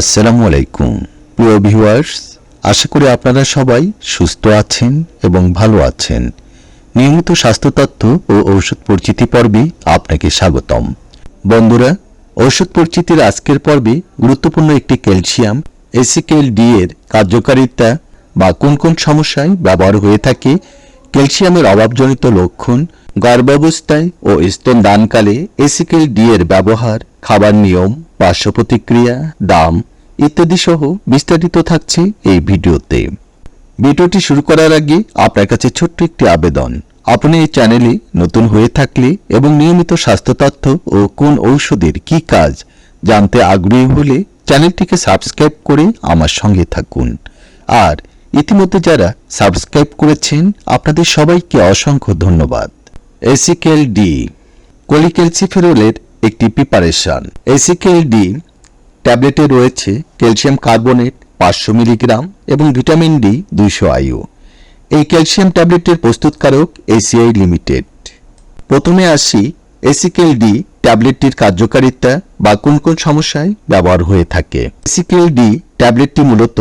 আসসালামু আলাইকুম। প্রিয় ভিউয়ার্স, আশা করি আপনারা সবাই সুস্থ আছেন এবং ভালো আছেন। নিয়মিত স্বাস্থ্য তথ্য ও ঔষধ পরিচিতি পর্বে আপনাকে স্বাগতম। বন্ধুরা, ঔষধ পরিচিতির আজকের পর্বে গুরুত্বপূর্ণ একটি ক্যালসিয়াম এসিকেল ডি এর কার্যকারিতা বা কোন কোন সমস্যায় ব্যবহার হয়ে থাকে, ক্যালসিয়ামের অভাবজনিত লক্ষণ, গর্ভাবস্থায় ও স্তন দানকালে এসিকেল ডি এর ব্যবহার, খাবার নিয়ম, পার্শ্ব প্রতিক্রিয়া, দাম ইত্যাদি সহ বিস্তারিত থাকছে এই ভিডিওতে। ভিডিওটি শুরু করার আগে আপনার কাছে ছোট্ট একটি আবেদন। আপনি এই চ্যানেলে নতুন হয়ে থাকলে এবং নিয়মিত স্বাস্থ্য তথ্য ও কোন ঔষধের কি কাজ জানতে আগ্রহী হলে চ্যানেলটিকে সাবস্ক্রাইব করে আমার সঙ্গে থাকুন। আর ইতিমধ্যে যারা সাবস্ক্রাইব করেছেন, আপনাদের সবাইকে অসংখ্য ধন্যবাদ। এসিকেল ডি কোলিক্যালসিফেরোলের একটি প্রিপারেশন। এসিকেল ডি ট্যাবলেটে রয়েছে ক্যালসিয়াম কার্বনেট পাঁচশো মিলিগ্রাম এবং ভিটামিন ডি দুইশো আইউ এই ক্যালসিয়াম ট্যাবলেটের প্রস্তুতকারক এসিআই লিমিটেড। প্রথমে আসি এসিকেল ডি ট্যাবলেটটির কার্যকারিতা বা কোন কোন সমস্যায় ব্যবহার হয়ে থাকে। এসিকেল ডি ট্যাবলেটটি মূলত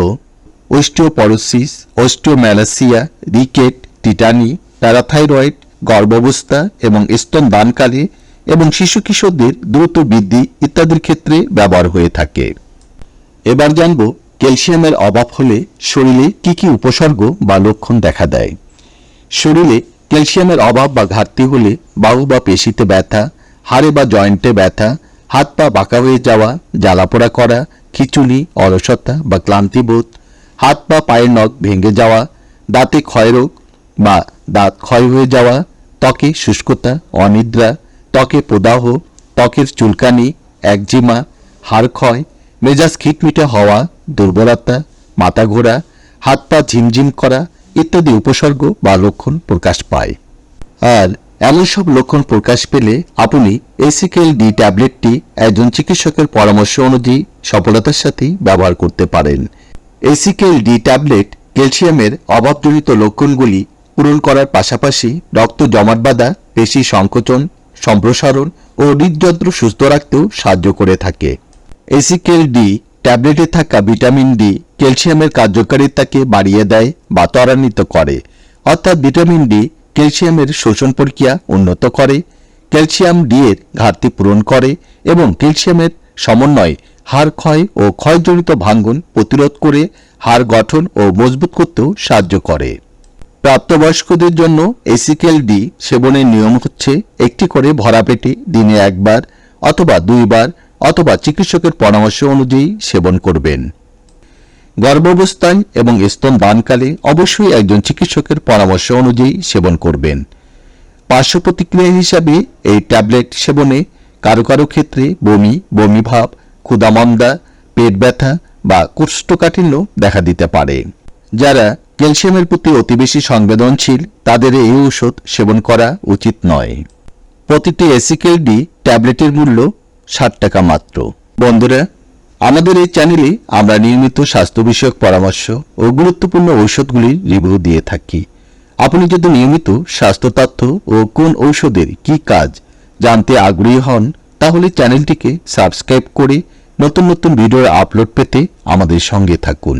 osteoporosis osteomalacia ricket, tetany, parathyroid, গর্ভাবস্থা এবং স্তন দানকালে এবং শিশু কিশোরদের দ্রুত বৃদ্ধি ইত্যাদির ক্ষেত্রে ব্যবহার হয়ে থাকে। এবার জানব ক্যালসিয়ামের অভাব হলে শরীরে কি কি উপসর্গ বা লক্ষণ দেখা দেয়। শরীরে ক্যালসিয়ামের অভাব বা ঘাটতি হলে বাহু বা পেশিতে ব্যথা, হাড়ে বা জয়েন্টে ব্যথা, হাত পা বাঁকা হয়ে যাওয়া জ্বালাপোড়া করা, খিচুনি, অলসতা বা ক্লান্তিবোধ হাত পা, পায়ের নখ ভেঙে যাওয়া, দাঁতে ক্ষয়রোগ বা দাঁত ক্ষয় হয়ে যাওয়া, ত্বকে শুষ্কতা, অনিদ্রা ত্বকে প্রদাহ, ত্বকের চুলকানি, একজিমা হাড় ক্ষয় মেজাজ খিটমিটে হওয়া, দুর্বলতা, মাথা ঘোরা, হাত পা ঝিমঝিম করা ইত্যাদি উপসর্গ বা লক্ষণ প্রকাশ পায়। আর এমন সব লক্ষণ প্রকাশ পেলে আপনি এসিকেল ডি ট্যাবলেটটি একজন চিকিৎসকের পরামর্শ অনুযায়ী সফলতার সাথেই ব্যবহার করতে পারেন। এসিকেল ডি ট্যাবলেট ক্যালসিয়ামের অভাবজনিত লক্ষণগুলি পূরণ করার পাশাপাশি রক্ত জমাট বাঁধা, পেশি সংকোচন সম্প্রসারণ ও হৃদযন্ত্র সুস্থ রাখতেও সাহায্য করে থাকে। এসিকেল ডি ট্যাবলেটে থাকা ভিটামিন ডি ক্যালসিয়ামের কার্যকারিতাকে বাড়িয়ে দেয় বা ত্বরান্বিত করে। অর্থাৎ ভিটামিন ডি ক্যালসিয়ামের শোষণ প্রক্রিয়া উন্নত করে ক্যালসিয়াম ডি এর ঘাটতি পূরণ করে এবং ক্যালসিয়ামের সমন্বয়ে হাড় ক্ষয় ও ক্ষয়জনিত ভাঙ্গন প্রতিরোধ করে হাড় গঠন ও মজবুত করতেও সাহায্য করে। প্রাপ্তবয়স্কদের জন্য এসিকেল ডি সেবনের নিয়ম হচ্ছে একটি করে ভরা পেটে দিনে একবার অথবা দুইবার অথবা চিকিৎসকের পরামর্শ অনুযায়ী সেবন করবেন। গর্ভাবস্থায় এবং স্তন দানকালে অবশ্যই একজন চিকিৎসকের পরামর্শ অনুযায়ী সেবন করবেন। পার্শ্ব প্রতিক্রিয়া হিসাবে এই ট্যাবলেট সেবনে কারও কারও ক্ষেত্রে বমি বমি ভাব ক্ষুদামন্দা পেট ব্যথা বা কুষ্ঠকাঠিন্য দেখা দিতে পারে। যারা ক্যালসিয়ামের প্রতি অতি বেশি সংবেদনশীল, তাদের এই ঔষধ সেবন করা উচিত নয়। প্রতিটি এসিকেল ডি ট্যাবলেটের মূল্য ষাট টাকা মাত্র। বন্ধুরা, আমাদের এই চ্যানেলে আমরা নিয়মিত স্বাস্থ্য বিষয়ক পরামর্শ ও গুরুত্বপূর্ণ ঔষধগুলির রিভিউ দিয়ে থাকি। আপনি যদি নিয়মিত স্বাস্থ্য তথ্য ও কোন ঔষধের কি কাজ জানতে আগ্রহী হন, তাহলে চ্যানেলটিকে সাবস্ক্রাইব করে নতুন নতুন ভিডিওর আপলোড পেতে আমাদের সঙ্গে থাকুন।